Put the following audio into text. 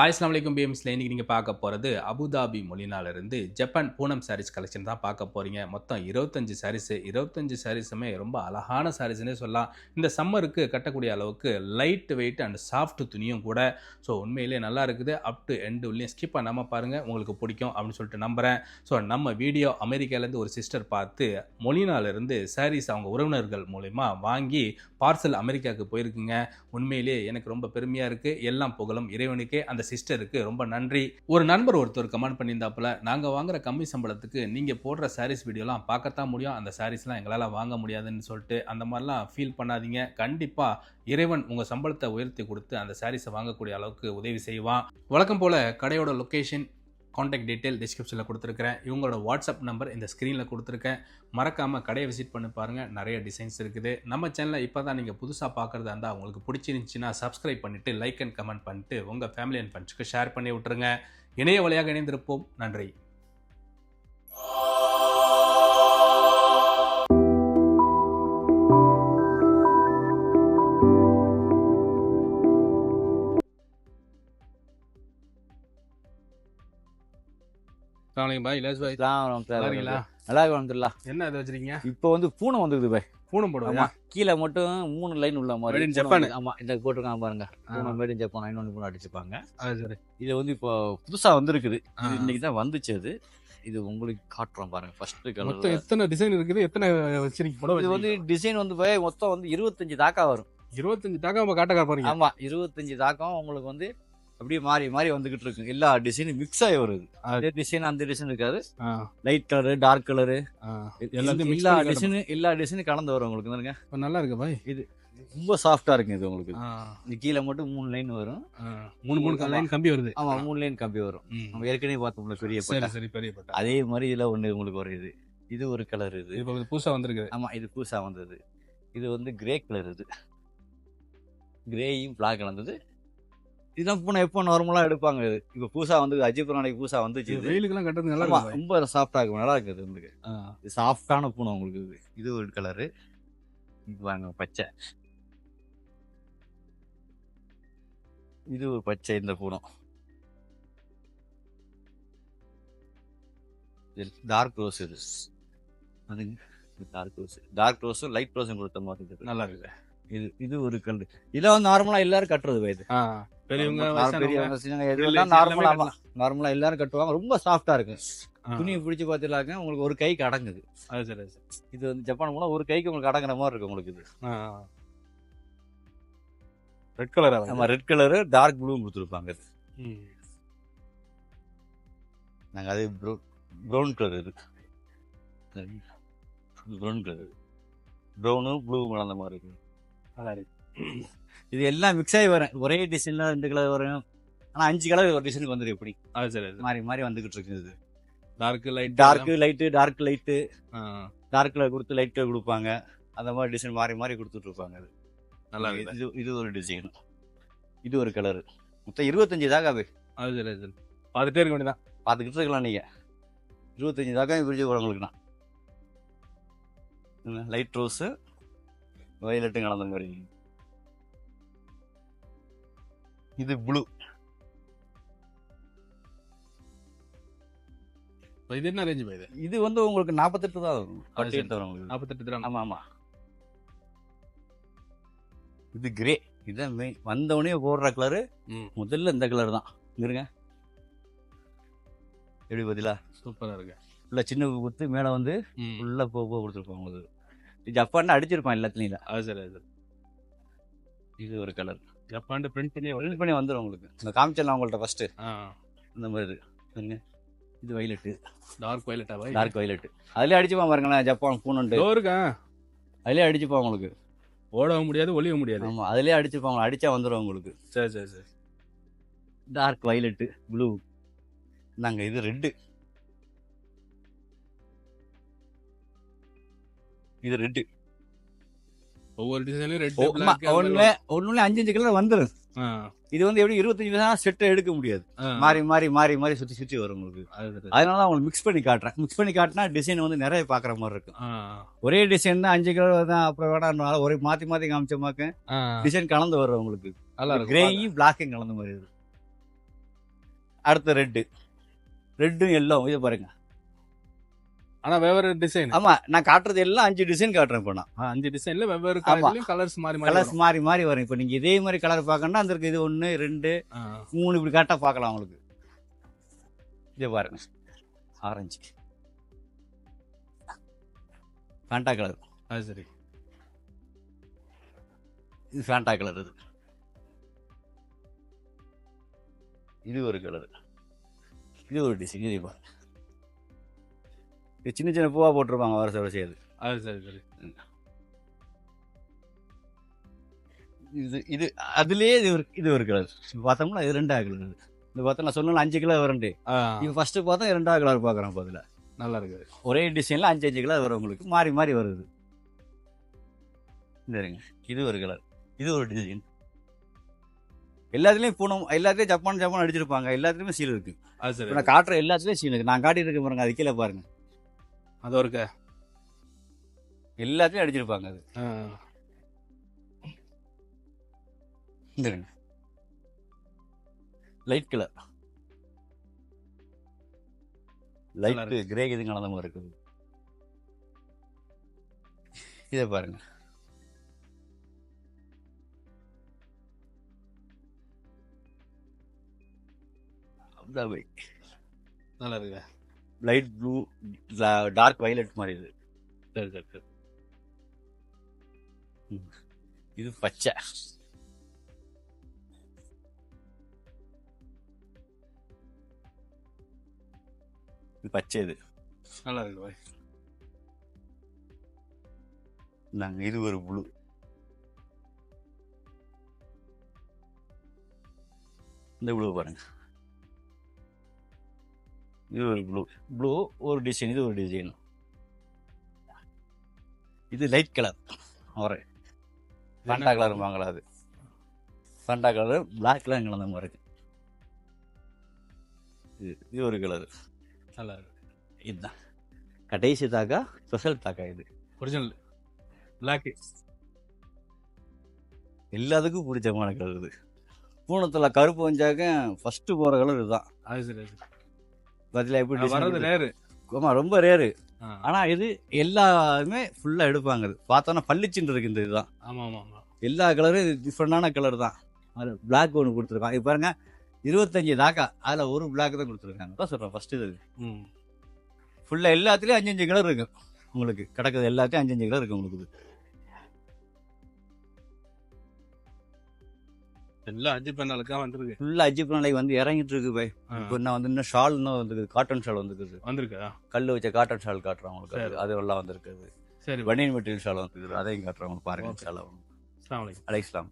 Hi அஸ்லாம் வலைக்கும் பிஎம்ஸில் இன்றைக்கி நீங்கள் பார்க்க போகிறது அபுதாபி மொழினாலிருந்து ஜப்பான் பூனம் சாரீஸ் கலெக்ஷன் தான் பார்க்க போகிறீங்க மொத்தம் இருபத்தஞ்சி சாரீஸு இருபத்தஞ்சு சாரீஸுமே ரொம்ப அழகான சாரீஸ்னே சொல்லலாம். இந்த சம்மருக்கு கட்டக்கூடிய அளவுக்கு லைட் வெயிட் அண்ட் சாஃப்ட் துணியும் கூட ஸோ உண்மையிலே நல்லா இருக்குது. அப் டு எண்டு உள்ளே ஸ்கிப் பண்ணாமல் பாருங்கள் உங்களுக்கு பிடிக்கும் அப்படின்னு சொல்லிட்டு நம்புகிறேன் ஸோ நம்ம வீடியோ அமெரிக்காலேருந்து ஒரு சிஸ்டர் பார்த்து மொழினாலிருந்து சாரீஸ் அவங்க உறவினர்கள் மூலயமா வாங்கி பார்சல் அமெரிக்காவுக்கு போயிருக்குங்க. உண்மையிலே எனக்கு ரொம்ப பெருமையாக இருக்குது எல்லாம் புகழும் இறைவனுக்கே. அந்த சிஸ்டருக்கு ரொம்ப நன்றி. ஒரு நண்பர் ஒருத்தர் கமெண்ட் பண்ணியிருந்தாப்புல நாங்கள் வாங்குற கம்மி சம்பளத்துக்கு நீங்கள் போடுற சாரீஸ் வீடியோலாம் பார்க்கத்தான் முடியும். அந்த சாரீஸ்லாம் எங்களால் வாங்க முடியாதுன்னு சொல்லிட்டு அந்த மாதிரிலாம் ஃபீல் பண்ணாதீங்க. கண்டிப்பாக இறைவன் உங்கள் சம்பளத்தை உயர்த்தி கொடுத்து அந்த சாரீஸை வாங்கக்கூடிய அளவுக்கு உதவி செய்வான். வழக்கம் போல் கடையோட லொக்கேஷன் காண்டாக்ட் டீட்டெயில் டிஸ்கிரிப்ஷனில் கொடுத்துருக்கிறேன். இவங்களோட வாட்ஸ்அப் நம்பர் இந்த ஸ்க்ரீனில் கொடுத்துருக்கேன். மறக்காமல் கடையை விசிட் பண்ணி பாருங்கள் நிறைய டிசைன்ஸ் இருக்குது. நம்ம சேனலில் இப்போ தான் நீங்கள் புதுசாக பார்க்குறதா இருந்தால் உங்களுக்கு பிடிச்சிருந்துச்சின்னா சப்ஸ்கிரைப் பண்ணிவிட்டு லைக் அண்ட் கமெண்ட் பண்ணிட்டு உங்கள் ஃபேமிலி அண்ட் ஃப்ரெண்ட்ஸுக்கு ஷேர் பண்ணி விட்டுருங்க. இணைய வழியாக இணைந்திருப்போம். நன்றி. அஸ்லாம் பாய் இலேஸ் பாய் நல்லா இருக்கீங்களா? நல்லா இருக்கு. என்ன இது வச்சிருக்கீங்க? இப்போ வந்து பூனை வந்துருக்குது பாய் பூனம் ஆமா கீழே மட்டும் மூணு லைன் உள்ள மாதிரி பூனை. வந்து- ஆமா இந்த போட்டிருக்காங்க பாருங்க. பூனை மேட் இன் ஜப்பான் இன்னொன்று பூனை அடிச்சிருப்பாங்க. இது வந்து இப்போ புதுசா வந்திருக்குது. இன்னைக்கு தான் வந்துச்சு அது. இது உங்களுக்கு காட்டுறோம் பாருங்க ஃபர்ஸ்ட் மொத்தம் கலர் எத்தனை டிசைன் இருக்குது? எத்தனை வச்சிருக்கீங்க? இது வந்து டிசைன் வந்து மொத்தம் வந்து இருபத்தஞ்சு தாக்கா வரும். இருபத்தஞ்சு டாக்கா நம்ம காட்ட போறீங்க? ஆமா இருபத்தஞ்சு தாக்கம் உங்களுக்கு வந்து அப்படியே மாறி மாறி வந்துகிட்டு இருக்கு எல்லா டிசைனும் மிக்ஸ் ஆகி வருது. அதே டிசைன் அந்த டிசைன் இருக்காது. Light colour dark colour. எல்லாத்தையும் எல்லா. டிசைனும் எல்லா டிசைனும் கலந்து வரும் உங்களுக்கு. இப்ப நல்லா இருக்கு பாய். ரொம்ப சாஃப்டா இருக்கு இது உங்களுக்கு. இந்த கீழே மட்டும் மூணு லைன் வரும். மூணு மூணு. லைன் கம்பி வருது. ஆமா மூணு லைன் கம்பி வரும். நம்ம ஏற்கனவே பார்த்தோம்ல பெரிய சரி பெரிய அதே மாதிரி இதுல ஒண்ணு உங்களுக்கு வரும் இது. இது ஒரு கலர் இது. இது இப்ப புதுசா வந்திருக்கு ஆமா இது புதுசா வந்தது. இது வந்து கிரே கலர் இது. கிரேயும் பிளாக் கலந்தது. இதெல்லாம் பூனை எப்போ நார்மலா எடுப்பாங்க? இது இப்போ புதுசா வந்து அஜிபுரம் நாளைக்கு புதுசா வந்துச்சு இது. வெயிலுக்கெல்லாம் கட்டுறது நல்லா ரொம்ப சாஃப்டா இருக்கும் நல்லா இருக்குது ஆ. இது சாஃப்டான பூனை உங்களுக்கு இது. இது ஒரு கலரு இது பாருங்க பச்சை. இது ஒரு பச்சை இந்த பூனம் டார்க் ரோஸ் இது. அதுங்க டார்க் ரோஸ் டார்க் ரோஸும் லைட் ரோஸும் கொடுத்த மாதிரி இருக்குது. நல்லா இருக்கு இது இது ஒரு கல் இதெல்லாம் வந்து நார்மலா எல்லாரும் கட்டுறது ஆ, பெரியவங்க சின்னவங்க நார்மலா எல்லாரும் கட்டுவாங்க. ரொம்ப சாஃப்டா இருக்கு. துணியை பிடிச்சு பார்த்துலாங்க உங்களுக்கு ஒரு கைக்கு அடங்குது அது சரி சரி. இது வந்து ஜப்பான் போனா ஒரு கைக்கு உங்களுக்கு அடங்குற மாதிரி இருக்கு உங்களுக்கு இது. ரெட் கலரா நம்ம ரெட் கலரு டார்க் ப்ளூ கொடுத்துருப்பாங்க. இது ம். நாங்க அதே ப்ரௌ ப்ரௌன் கலர் இது. ப்ரௌன் கலர் ப்ரௌனும் ப்ளூ கலந்த மாதிரி இருக்கு. நல்லா இருக்கு இது எல்லாம் மிக்ஸ் ஆகி வரும். ஒரே டிசைன்ல ரெண்டு கலர் வரும். ஆனா அஞ்சு கலர் ஒரு டிசைனுக்கு வந்துடும் எப்படி? அது சரி அது மாறி மாறி வந்துகிட்டு இருக்கு இது. Dark light dark light dark light dark colour கொடுத்து லைட் கலர் கொடுப்பாங்க. அந்த மாதிரி டிசைன் மாறி மாறி கொடுத்துட்டு இருப்பாங்க அது. நல்லா இது இது ஒரு டிசைன் இது ஒரு கலர் மொத்தம் இருபத்தஞ்சு தாக்கா அது. சரி அது சரி. பார்த்துட்டே இருக்க வேண்டியதான் பார்த்துக்கிட்டு இருக்கலாம் நீங்க. இருபத்தஞ்சு தாக்கா பிரிச்சு உங்களுக்கு லைட் ரோஸு வயலட்டும் கலந்த மாதிரி. இது ப்ளூ இது என்ன ரேஞ்ச் இது? இது வந்து உங்களுக்கு நாற்பத்தெட்டு தான் வரும். பட்டு சரி. எடுத்து வரும் உங்களுக்கு. நாற்பத்தெட்டு திராம் ஆமா ஆமா. இது கிரே இதான் மெயின் வந்தவொடனே போடுற கலரு ம். முதல்ல இந்த கலர் தான். இருங்க. எப்படி பதிலா? சூப்பரா இருக்கு. உள்ள சின்ன குத்து மேலே வந்து. உள்ள போக போக கொடுத்துருப்பாங்க உங்களுக்கு. இது ஜப்பான் அடிச்சிருப்பான் எல்லாத்துலையும் இல்ல. அது சரி அது சரி. இது ஒரு கலர் ஜப்பான் பிரிண்ட் பண்ணி. பிரிண்ட் பண்ணி வந்துடும் உங்களுக்கு. இந்த காமிச்சலாம் உங்கள்ட்ட ஃபர்ஸ்ட் ஆ. இந்த மாதிரி. இது. பாருங்க இது வைலட்டு டார்க் வயலட்டா டார்க் வைலட்டு அதுலயே அடிச்சுப்பான் பாருங்களேன் ஜப்பான் பூனண்டு இருக்கா? அதுலயே அடிச்சுப்பான் உங்களுக்கு. ஓடவும் முடியாது ஒளியவும் முடியாது. ஆமா அதுலயே அடிச்சுப்பாங்க அடிச்சா வந்துடும் உங்களுக்கு. சரி சரி சரி. டார்க் வைலட்டு ப்ளூ நாங்க இது ரெட்டு இது ரெட்டு ஒவ்வொரு டிசைன்லயும் ரெட் ஒண்ணுல ஒண்ணுல அஞ்சு அஞ்சு கலர் வந்துடும் இது வந்து எப்படி இருபத்தஞ்சு தான் செட்டை எடுக்க முடியாது. மாறி மாறி மாறி மாறி சுத்தி சுத்தி வரும் உங்களுக்கு. அதனால உங்களுக்கு மிக்ஸ் பண்ணி காட்டுறேன். மிக்ஸ் பண்ணி காட்டினா டிசைன் வந்து நிறைய பாக்குற மாதிரி இருக்கும். ஒரே டிசைன் தான் அஞ்சு கலர் தான் அப்புறம் வேணா ஒரே மாத்தி மாத்தி காமிச்சோமாக்க டிசைன் கலந்து வரும் உங்களுக்கு. கிரேயும் பிளாக்கும் கலந்த மாதிரி அடுத்து ரெட்டு ரெட்டும் எல்லோ இதை பாருங்க. ஆனா வெவ்வேறு டிசைன் ஆமா நான் காட்டுறது எல்லாம் அஞ்சு டிசைன் காட்டுறேன் இப்போ நான். அஞ்சு டிசைன்ல வெவ்வேறு கலர்ஸ் மாறி மாறி கலர்ஸ். மாறி மாறி வரும். இப்போ நீங்க இதே மாதிரி கலர் பார்க்கணும்னா அந்த இருக்கு இது ஒன்று ரெண்டு மூணு இப்படி கரெக்டாக பார்க்கலாம் உங்களுக்கு. இதை பாருங்க. ஆரஞ்சு ஃபேண்டா கலர் அது சரி. இது ஃபேண்டா கலர் இது. இது ஒரு கலர் இது ஒரு டிசைன் இது பாருங்க. இது சின்ன சின்ன பூவா போட்டிருப்பாங்க வருஷ வருஷம் இது. அது சரி சரி. இது இது அதுலயே இது ஒரு இது ஒரு கலர் பார்த்தோம்னா இது ரெண்டாவது கலர் இது இது பார்த்தா நான் சொன்ன அஞ்சு கிலோ வரண்டு இப்போ ஃபர்ஸ்ட் பார்த்தா ரெண்டாவது கலர் பார்க்குறோம் இப்போ அதில். நல்லா இருக்கு ஒரே டிசைனில் அஞ்சு அஞ்சு கலர் வரும் உங்களுக்கு. மாறி மாறி வருது. இருங்க இது ஒரு கலர் இது ஒரு டிசைன் எல்லாத்துலேயும் பூனம் எல்லாத்துலேயும் ஜப்பான் ஜப்பான் அடிச்சிருப்பாங்க. எல்லாத்துலேயுமே சீல் இருக்கு. அது சரி. நான் காட்டுற எல்லாத்துலேயும் சீல் இருக்கு. நான் காட்டிட்டு பாருங்க அது கீழே பாருங்க. அது ஒரு க- எல்லாத்துலேயும் அடிச்சிருப்பாங்க அது. லைட் கலர் லைட் கிரே இது கலந்த மாதிரி இருக்குது. இதை பாருங்க. நல்லா இருக்கு லைட் ப்ளூ டார்க் வயலட் மாதிரி இது. சரி சரி சரி. இது பச்சை. இது பச்சை இது. நல்லா இருக்கு நாங்கள் இது ஒரு ப்ளூ. இந்த ப்ளூ பாருங்க. இது ஒரு ப்ளூ ப்ளூ ஒரு டிசைன் இது ஒரு டிசைன் இது லைட் கலர் ஒரு. ஃபண்டா கலர் வாங்கலாம் அது. ஃபண்டா கலர் பிளாக் கலர் கலந்த மாதிரி இருக்கு. இது இது ஒரு கலர் நல்லா இருக்கு. இதுதான். கடைசி தாக்கா ஸ்பெஷல் தாக்கா இது. ஒரிஜினல் பிளாக் எல்லாத்துக்கும் பிடிச்சமான கலர் இது. பூனத்தில் கருப்பு வந்தாக்க ஃபஸ்ட்டு போகிற கலர் இதுதான். அது சரி. பதிலாக எப்படி வர்றது ரேரு ஆமாம் ரொம்ப ரேரு ஆனால் இது எல்லாமே ஃபுல்லாக எடுப்பாங்க இது பார்த்தோன்னா பளிச்சுன்னு இருக்கு இந்த இதுதான். ஆமா ஆமா ஆமா எல்லா கலரும் டிஃப்ரெண்டான கலர் தான். அது பிளாக் ஒன்று கொடுத்துருக்காங்க. இப்போ பாருங்க இருபத்தஞ்சி தாக்கா. அதில் ஒரு பிளாக் தான் கொடுத்துருக்காங்க. தான் சொல்கிறேன் ஃபஸ்ட்டு இது. ஃபுல்லாக எல்லாத்துலேயும் அஞ்சு அஞ்சு கலர் இருக்கு. உங்களுக்கு. கிடக்குது எல்லாத்தையும் அஞ்சு அஞ்சு கலர் இருக்கு உங்களுக்கு. எல்லாம் அஞ்சு பெண்ணாளுக்கா வந்திருக்கு? ஃபுல்லாக அஜிப் நாளைக்கு வந்து இறங்கிட்டு இருக்கு பை இப்போ நான் வந்து இன்னும் ஷால் இன்னும் வந்துருக்குது காட்டன் ஷால் வந்துருக்குது. வந்திருக்கா? கல் வச்ச காட்டன் ஷால் காட்டுறேன் உங்களுக்கு. அது. எல்லாம் வந்திருக்குது. சரி. பனியன் மெட்டீரியல் ஷால் வந்துருக்குது. அதையும் காட்டுறேன் உங்களுக்கு பாருங்க. ஷாலை அலைஸ்லாம்